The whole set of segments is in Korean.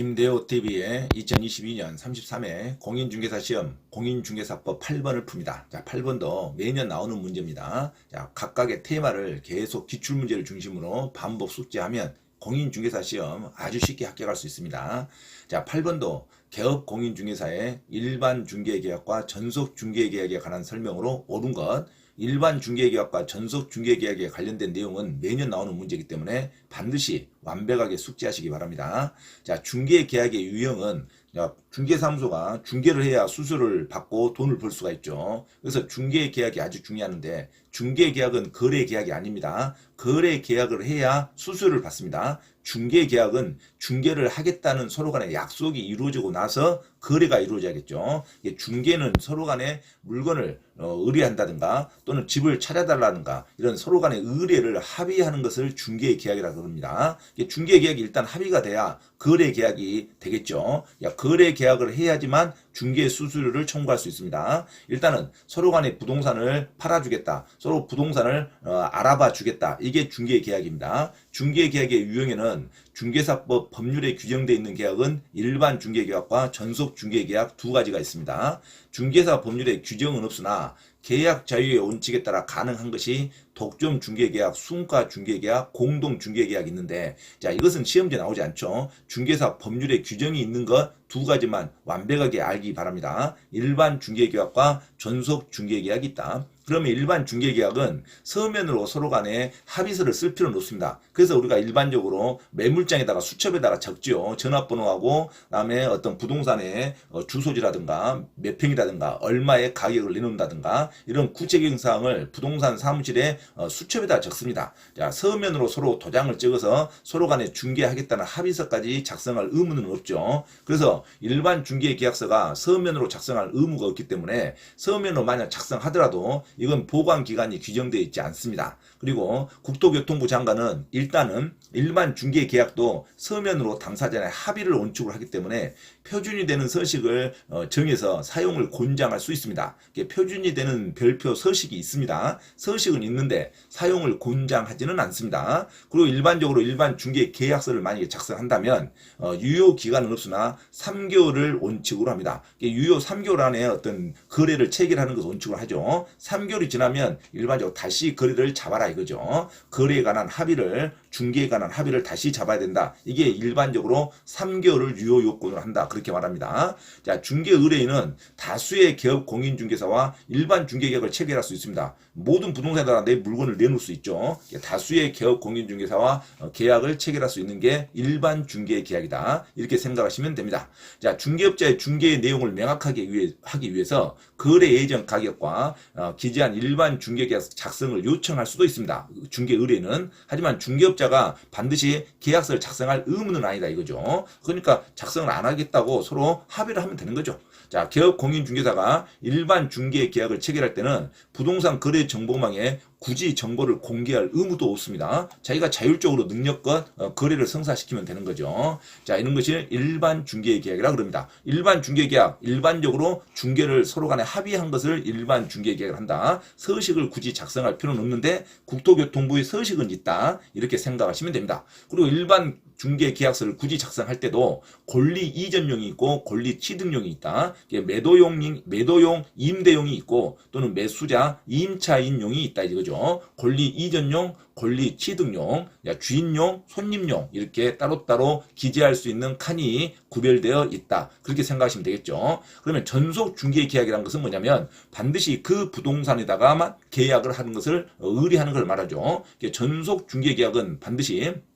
김대호 TV의 2022년 33회 공인중개사 시험 공인중개사법 8번을 풉니다. 자, 8번도 매년 나오는 문제입니다. 자, 각각의 테마를 계속 기출 문제를 중심으로 반복 숙지하면 공인중개사 시험 아주 쉽게 합격할 수 있습니다. 자, 8번도 개업 공인중개사의 일반 중개계약과 전속 중개계약에 관한 설명으로 옳은 것 일반 중개계약과 전속 중개계약에 관련된 내용은 매년 나오는 문제이기 때문에 반드시 완벽하게 숙지하시기 바랍니다. 자, 중개계약의 유형은 자, 중개사무소가 중개를 해야 수수료를 받고 돈을 벌 수가 있죠. 그래서 중개 계약이 아주 중요한데 중개 계약은 거래 계약이 아닙니다. 거래 계약을 해야 수수료를 받습니다. 중개 계약은 중개를 하겠다는 서로 간의 약속이 이루어지고 나서 거래가 이루어져야겠죠. 중개는 서로 간에 물건을 어, 의뢰한다든가 또는 집을 찾아달라든가 이런 서로 간의 의뢰를 합의하는 것을 중개 계약이라고 합니다. 이게 중개 계약이 일단 합의가 돼야 거래 계약이 되겠죠. 야, 거래 계약을 해야지만 중개 수수료를 청구할 수 있습니다. 일단은 서로 간에 부동산을 팔아주겠다. 서로 부동산을 어, 알아봐 주겠다. 이게 중개 계약입니다. 중개 계약의 유형에는 중개사법 법률에 규정되어 있는 계약은 일반 중개계약과 전속 중개계약 두 가지가 있습니다. 중개사 법률에 규정은 없으나 계약 자유의 원칙에 따라 가능한 것이 독점 중개계약, 순가 중개계약, 공동 중개계약 있는데 자 이것은 시험지에 나오지 않죠. 중개사 법률에 규정이 있는 것 두 가지만 완벽하게 알기 바랍니다. 일반 중개계약과 전속 중개계약이 있다. 그러면 일반 중개계약은 서면으로 서로 간에 합의서를 쓸 필요는 없습니다. 그래서 우리가 일반적으로 매물장에다가 수첩에다가 적지요. 전화번호하고 그다음에 어떤 부동산의 어, 주소지라든가 몇 평이라든가 얼마의 가격을 내놓는다든가 이런 구체적인 사항을 부동산 사무실에 어, 수첩에다 적습니다. 자, 서면으로 서로 도장을 찍어서 서로 간에 중개하겠다는 합의서까지 작성할 의무는 없죠. 그래서 일반 중개 계약서가 서면으로 작성할 의무가 없기 때문에 서면으로 만약 작성하더라도 이건 보관 기간이 규정되어 있지 않습니다. 그리고 국토교통부 장관은 일단은 일반 중개 계약도 서면으로 당사자의 합의를 원칙으로 하기 때문에 표준이 되는 서식을 어, 정해서 사용을 권장할 수 있습니다. 표준이 되는 별표 서식이 있습니다. 서식은 있는데 사용을 권장하지는 않습니다. 그리고 일반적으로 일반 중개 계약서를 만약에 작성한다면 어, 유효 기간은 없으나 3개월을 원칙으로 합니다. 유효 3개월 안에 어떤 거래를 체결하는 것을 원칙으로 하죠. 3개월이 지나면 일반적으로 다시 거래를 잡아라 이거죠. 거래에 관한 합의를 중개에 관한 합의를 다시 잡아야 된다. 이게 일반적으로 3개월을 유효 요건으로 한다. 그렇게 말합니다. 자, 중개 의뢰인은 다수의 개업 공인중개사와 일반 중개계약을 체결할 수 있습니다. 모든 부동산에다가 내 물건을 내놓을 수 있죠. 다수의 개업 공인중개사와 어, 계약을 체결할 수 있는 게 일반 중개 계약이다. 이렇게 생각하시면 됩니다. 자, 중개업자의 중개의 내용을 명확하게 위해, 하기 위해서 거래 예정 가격과 어, 기재한 일반 중개계약 작성을 요청할 수도 있습니다. 중개 의뢰는 하지만 중개업자가 반드시 계약서를 작성할 의무는 아니다 이거죠. 그러니까 작성을 안 하겠다고 서로 합의를 하면 되는 거죠. 자, 개업 공인중개사가 일반 중개 계약을 체결할 때는 부동산 거래 정보망에 굳이 정보를 공개할 의무도 없습니다. 자기가 자율적으로 능력껏 어, 거래를 성사시키면 되는 거죠. 자, 이런 것이 일반 중개 계약이라 그럽니다. 일반 중개 계약, 일반적으로 중개를 서로 간에 합의한 것을 일반 중개 계약을 한다. 서식을 굳이 작성할 필요는 없는데 국토교통부의 서식은 있다. 이렇게 생각하시면 됩니다. 그리고 일반 중개 계약서를 굳이 작성할 때도 권리 이전용이 있고 권리 취득용이 있다. 매도용, 매도용, 임대용이 있고 또는 매수자, 임차인용이 있다 이거죠. 권리 이전용, 권리 취득용, 주인용, 손님용 이렇게 따로따로 기재할 수 있는 칸이 구별되어 있다. 그렇게 생각하시면 되겠죠. 그러면 전속 중개 계약이라는 것은 뭐냐면 반드시 그 부동산에다가만 계약을 하는 것을 의뢰하는 걸 말하죠. 전속 중개 계약은 반드시 어,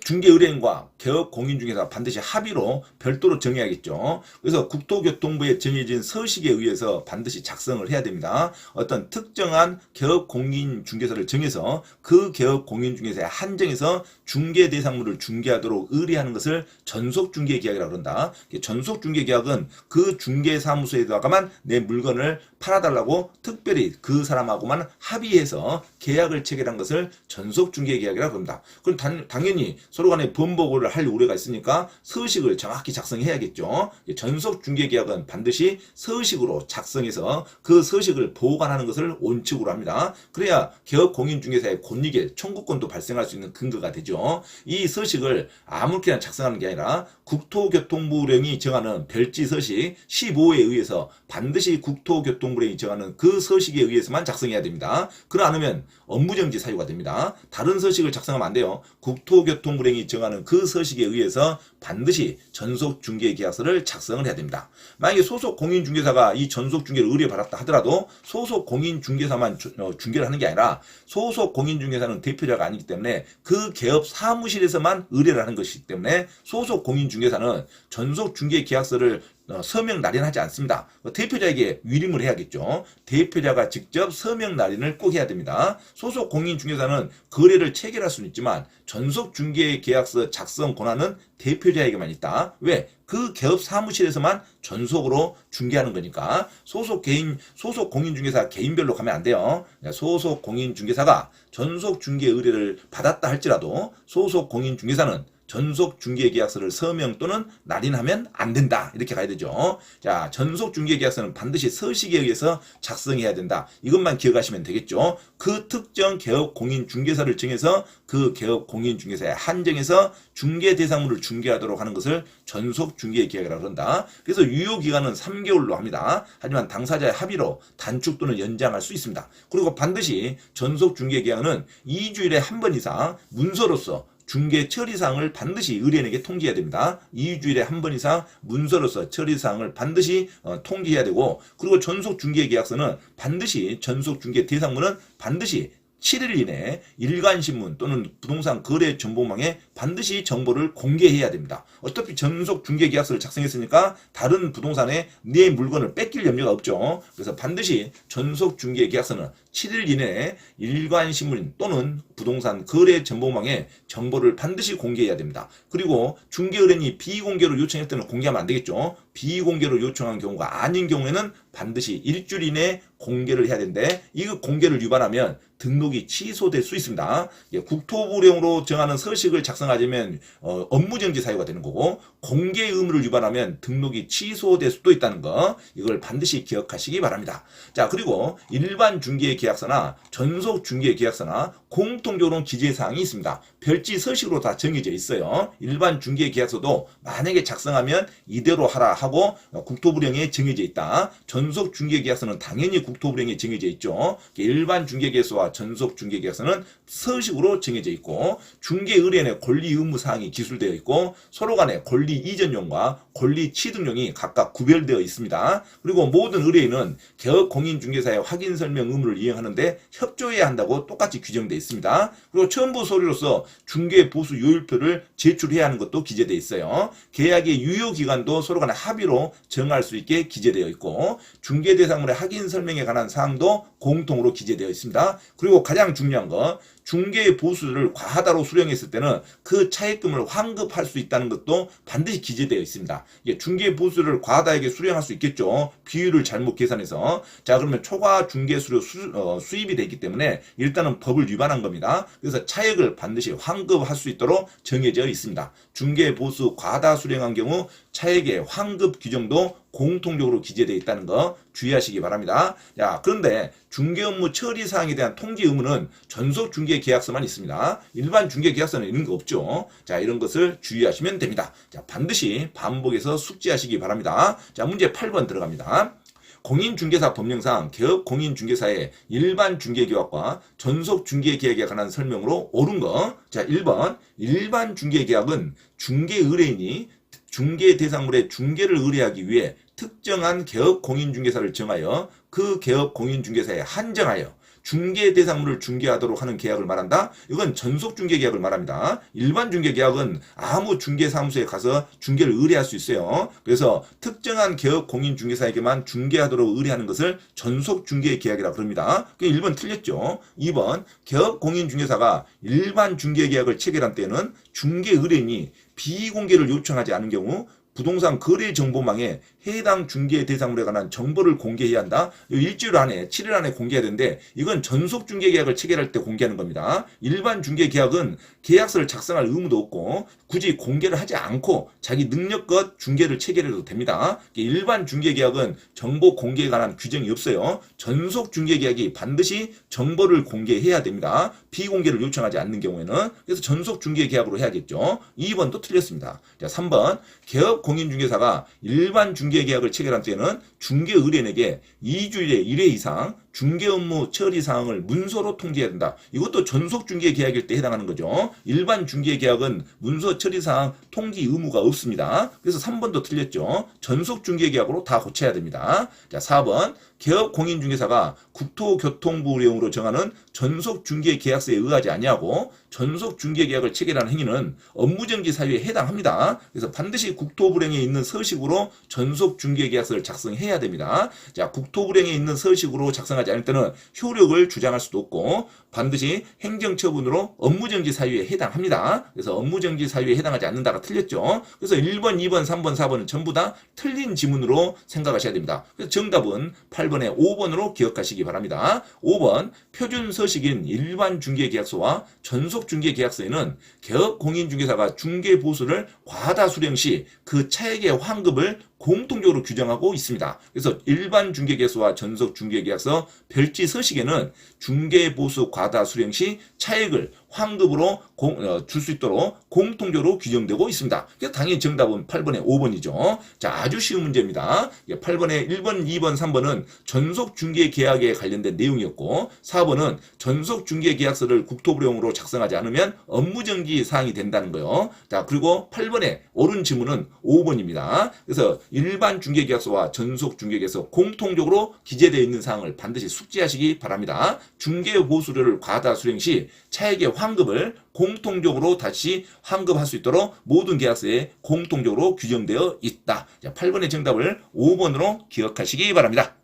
중개 의뢰인과 개업 공인 중개사 반드시 합의로 별도로 정해야겠죠. 그래서 국토교통부에 정해진 서식에 의해서 반드시 작성을 해야 됩니다. 어떤 특정한 개업 공인 중개사를 정해서 그 개업 공인 중개사에 한정해서 중개 대상물을 중개하도록 의뢰하는 것을 전속 중개 계약이라고 그런다. 전속 중개 계약은 그 중개 사무소에다가만 내 물건을 팔아달라고 특별히 그 사람하고만 합의해서 계약을 체결한 것을 전속 중개 계약이라고 합니다. 그럼 단, 당연히 서로 간에 번복을 할 우려가 있으니까 서식을 정확히 작성해야겠죠. 예, 전속 중개 계약은 반드시 서식으로 작성해서 그 서식을 보관하는 것을 원칙으로 합니다. 그래야 개업 공인중개사의 권익에 청구권도 발생할 수 있는 근거가 되죠. 이 서식을 아무렇게나 작성하는 게 아니라 국토교통부령이 정하는 별지 서식 15호에 의해서 반드시 국토교통부령이 정하는 그 서식에 의해서만 작성해야 됩니다. 그러 않으면 업무정지 사유가 됩니다. 다른 서식을 작성하면 안 돼요. 국 토교통부령이 정하는 그 서식에 의해서 반드시 전속 중개 계약서를 작성을 해야 됩니다. 만약에 소속 공인 중개사가 이 전속 중개를 의뢰받았다 하더라도 소속 공인 중개사만 주- 어, 중개를 하는 게 아니라 소속 공인 중개사는 대표자가 아니기 때문에 그 개업 사무실에서만 의뢰를 하는 것이기 때문에 소속 공인 중개사는 전속 중개 계약서를 어, 서명 날인하지 않습니다. 어, 대표자에게 위림을 해야겠죠. 대표자가 직접 서명 날인을 꼭 해야 됩니다. 소속 공인 중개사는 거래를 체결할 수는 있지만 전속 중개 계약서 작성 권한은 대표자에게만 있다. 왜? 그 개업 사무실에서만 전속으로 중개하는 거니까 소속 개인 소속 공인 중개사 개인별로 가면 안 돼요. 소속 공인 중개사가 전속 중개 의뢰를 받았다 할지라도 소속 공인 중개사는 전속 중개 계약서를 서명 또는 날인하면 안 된다. 이렇게 가야 되죠. 자, 전속 중개 계약서는 반드시 서식에 의해서 작성해야 된다. 이것만 기억하시면 되겠죠. 그 특정 개업 공인 중개사를 정해서 그 개업 공인 중개사에 한정해서 중개 대상물을 중개하도록 하는 것을 전속 중개 계약이라고 한다. 그래서 유효 기간은 3개월로 합니다. 하지만 당사자의 합의로 단축 또는 연장할 수 있습니다. 그리고 반드시 전속 중개 계약은 2주일에 한 번 이상 문서로서 중개 처리사항을 반드시 의뢰인에게 통지해야 됩니다. 2주일에 한 번 이상 문서로서 처리사항을 반드시 어, 통지해야 되고 그리고 전속 중개 계약서는 반드시 전속 중개 대상물은 반드시 7일 이내에 일간신문 또는 부동산 거래 정보망에 반드시 정보를 공개해야 됩니다. 어차피 전속 중개 계약서를 작성했으니까 다른 부동산에 내 물건을 뺏길 염려가 없죠. 그래서 반드시 전속 중개 계약서는 7일 이내에 일간신문 또는 부동산 거래 정보망에 정보를 반드시 공개해야 됩니다. 그리고 중개의뢰인이 비공개로 요청할 때는 공개하면 안 되겠죠. 비공개로 요청한 경우가 아닌 경우에는 반드시 일주일 이내에 공개를 해야 되는데 이 공개를 위반하면 등록이 취소될 수 있습니다. 예, 국토부령으로 정하는 서식을 작성하자면 어, 업무정지 사유가 되는 거고 공개 의무를 위반하면 등록이 취소될 수도 있다는 거 이걸 반드시 기억하시기 바랍니다. 자 그리고 일반 중개 계약서나 전속 중개 계약서나 공통적으로 기재 사항이 있습니다. 별지 서식으로 다 정해져 있어요. 일반 중개 계약서도 만약에 작성하면 이대로 하라 하고 어, 국토부령에 정해져 있다. 전속 중개 계약서는 당연히 국토부령에 정해져 있죠. 일반 중개 계약서와 전속 중개 계약서는 서식으로 정해져 있고 중개 의뢰인의 권리 의무 사항이 기술되어 있고 서로 간의 권리 이전용과 권리 취득용이 각각 구별되어 있습니다. 그리고 모든 의뢰인은 개업 공인중개사의 확인 설명 의무를 이행하는데 협조해야 한다고 똑같이 규정되어 있습니다. 그리고 첨부 서류로서 중개 보수 요율표를 제출해야 하는 것도 기재되어 있어요. 계약의 유효 기간도 서로 간의 합의로 정할 수 있게 기재되어 있고 중개 대상물의 확인 설명에 관한 사항도 공통으로 기재되어 있습니다. 그리고 가장 중요한 거 중개의 보수를 과하다로 수령했을 때는 그 차액금을 환급할 수 있다는 것도 반드시 기재되어 있습니다. 이게 중개 보수를 과하다에게 수령할 수 있겠죠. 비율을 잘못 계산해서 자 그러면 초과 중개 수료 수, 어, 수입이 되기 때문에 일단은 법을 위반한 겁니다. 그래서 차액을 반드시 환급할 수 있도록 정해져 있습니다. 중개 보수 과다 수령한 경우 차액의 환급 규정도 공통적으로 기재되어 있다는 거 주의하시기 바랍니다. 자, 그런데 중개 업무 처리 사항에 대한 통지 의무는 전속 중개 계약서만 있습니다. 일반 중개 계약서는 있는 거 없죠. 자, 이런 것을 주의하시면 됩니다. 자, 반드시 반복해서 숙지하시기 바랍니다. 자, 문제 8번 들어갑니다. 공인중개사 법령상 개업 공인중개사의 일반 중개계약과 전속 중개계약에 관한 설명으로 옳은 거. 자, 1번. 일반 중개계약은 중개 의뢰인이 중개 대상물의 중개를 의뢰하기 위해 특정한 개업 공인중개사를 정하여 그 개업 공인중개사에 한정하여 중개 대상물을 중개하도록 하는 계약을 말한다. 이건 전속 중개 계약을 말합니다. 일반 중개 계약은 아무 중개 사무소에 가서 중개를 의뢰할 수 있어요. 그래서 특정한 개업 공인 중개사에게만 중개하도록 의뢰하는 것을 전속 중개 계약이라 그럽니다. 그 1번 틀렸죠. 2번 개업 공인 중개사가 일반 중개 계약을 체결한 때는 중개 의뢰인이 비공개를 요청하지 않은 경우 부동산 거래 정보망에 해당 중개 대상물에 관한 정보를 공개해야 한다. 일주일 안에 7일 안에 공개해야 되는데 이건 전속 중개 계약을 체결할 때 공개하는 겁니다. 일반 중개 계약은 계약서를 작성할 의무도 없고 굳이 공개를 하지 않고 자기 능력껏 중개를 체결해도 됩니다. 일반 중개 계약은 정보 공개에 관한 규정이 없어요. 전속 중개 계약이 반드시 정보를 공개해야 됩니다. 비공개를 요청하지 않는 경우에는 그래서 전속 중개 계약으로 해야겠죠. 2번도 틀렸습니다. 자, 3번 개업 공인중개사가 일반 중개 계약을 체결한 때에는 중개 의뢰인에게 2주일에 1회 이상 중개 업무 처리 사항을 문서로 통지해야 된다. 이것도 전속 중개 계약일 때 해당하는 거죠. 일반 중개 계약은 문서 처리 사항 통지 의무가 없습니다. 그래서 3번도 틀렸죠. 전속 중개 계약으로 다 고쳐야 됩니다. 자, 4번 개업 공인중개사가 국토교통부 내용으로 정하는 전속 중개 계약서에 의하지 아니하고 전속 중개 계약을 체결하는 행위는 업무정지 사유에 해당합니다. 그래서 반드시 국토불행에 있는 서식으로 전속 중개 계약서를 작성해야 됩니다. 자, 국토불행에 있는 서식으로 작성하지 않을 때는 효력을 주장할 수도 없고 반드시 행정처분으로 업무정지 사유에 해당합니다. 그래서 업무정지 사유에 해당하지 않는다가 틀렸죠. 그래서 1번, 2번, 3번, 4번은 전부 다 틀린 지문으로 생각하셔야 됩니다. 그래서 정답은 8번에 5번으로 기억하시기 바랍니다. 5번 표준 서식인 일반 중개계약서와 전속 중개계약서에는 개업 공인중개사가 중개보수를 과다 수령 시 그 차액의 환급을 공통적으로 규정하고 있습니다. 그래서 일반 중개계약서와 전속 중개계약서 별지 서식에는 중개보수 과다 수령 시 차액을 환급으로 어, 줄수 있도록 공통적으로 규정되고 있습니다. 그래서 당연히 정답은 8번에 5번이죠. 자, 아주 쉬운 문제입니다. 8번에 1번, 2번, 3번은 전속 중개 계약에 관련된 내용이었고 4번은 전속 중개 계약서를 국토부령으로 작성하지 않으면 업무 정지 사항이 된다는 거요. 자, 그리고 8번에 옳은 지문은 5번입니다. 그래서 일반 중개 계약서와 전속 중개 계약서 공통적으로 기재되어 있는 사항을 반드시 숙지하시기 바랍니다. 중개 보수료를 과다 수령 시 차액의 환급을 공통적으로 다시 환급할 수 있도록 모든 계약서에 공통적으로 규정되어 있다. 자, 8번의 정답을 5번으로 기억하시기 바랍니다.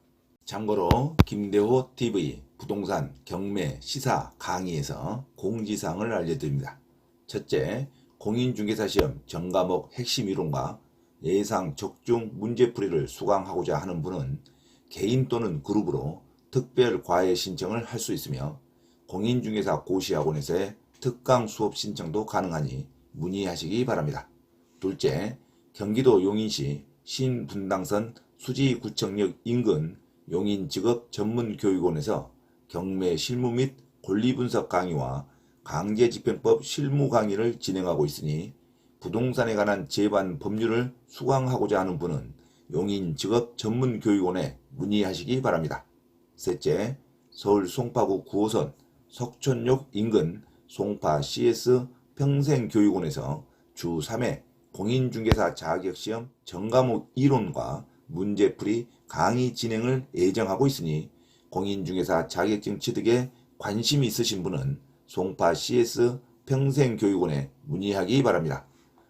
참고로 김대호 TV 부동산 경매 시사 강의에서 공지사항을 알려드립니다. 첫째, 공인중개사 시험 전 과목 핵심 이론과 예상 적중 문제풀이를 수강하고자 하는 분은 개인 또는 그룹으로 특별 과외 신청을 할 수 있으며 공인중개사 고시학원에서의 특강 수업 신청도 가능하니 문의하시기 바랍니다. 둘째, 경기도 용인시 신분당선 수지구청역 인근 용인직업 전문교육원에서 경매 실무 및 권리분석 강의와 강제집행법 실무 강의를 진행하고 있으니 부동산에 관한 제반 법률을 수강하고자 하는 분은 용인직업 전문교육원에 문의하시기 바랍니다. 셋째, 서울 송파구 9호선 석촌역 인근 송파 CS 평생교육원에서 주 3회 공인중개사 자격시험 전과목 이론과 문제풀이 강의 진행을 예정하고 있으니 공인중개사 자격증 취득에 관심이 있으신 분은 송파 CS 평생교육원에 문의하기 바랍니다.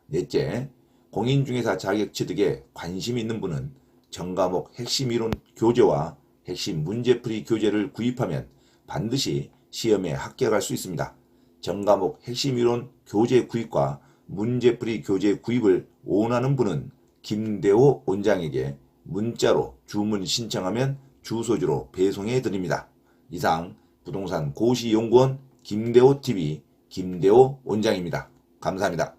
넷째, 공인중개사 자격 취득에 관심 있는 분은 전과목 핵심 이론 교재와 핵심 문제풀이 교재를 구입하면 반드시 시험에 합격할 수 있습니다. 전과목 핵심 이론 교재 구입과 문제풀이 교재 구입을 원하는 분은 김대호 원장에게 문자로 주문 신청하면 주소지로 배송해 드립니다. 이상 부동산 고시연구원 김대호 TV 김대호 원장입니다. 감사합니다.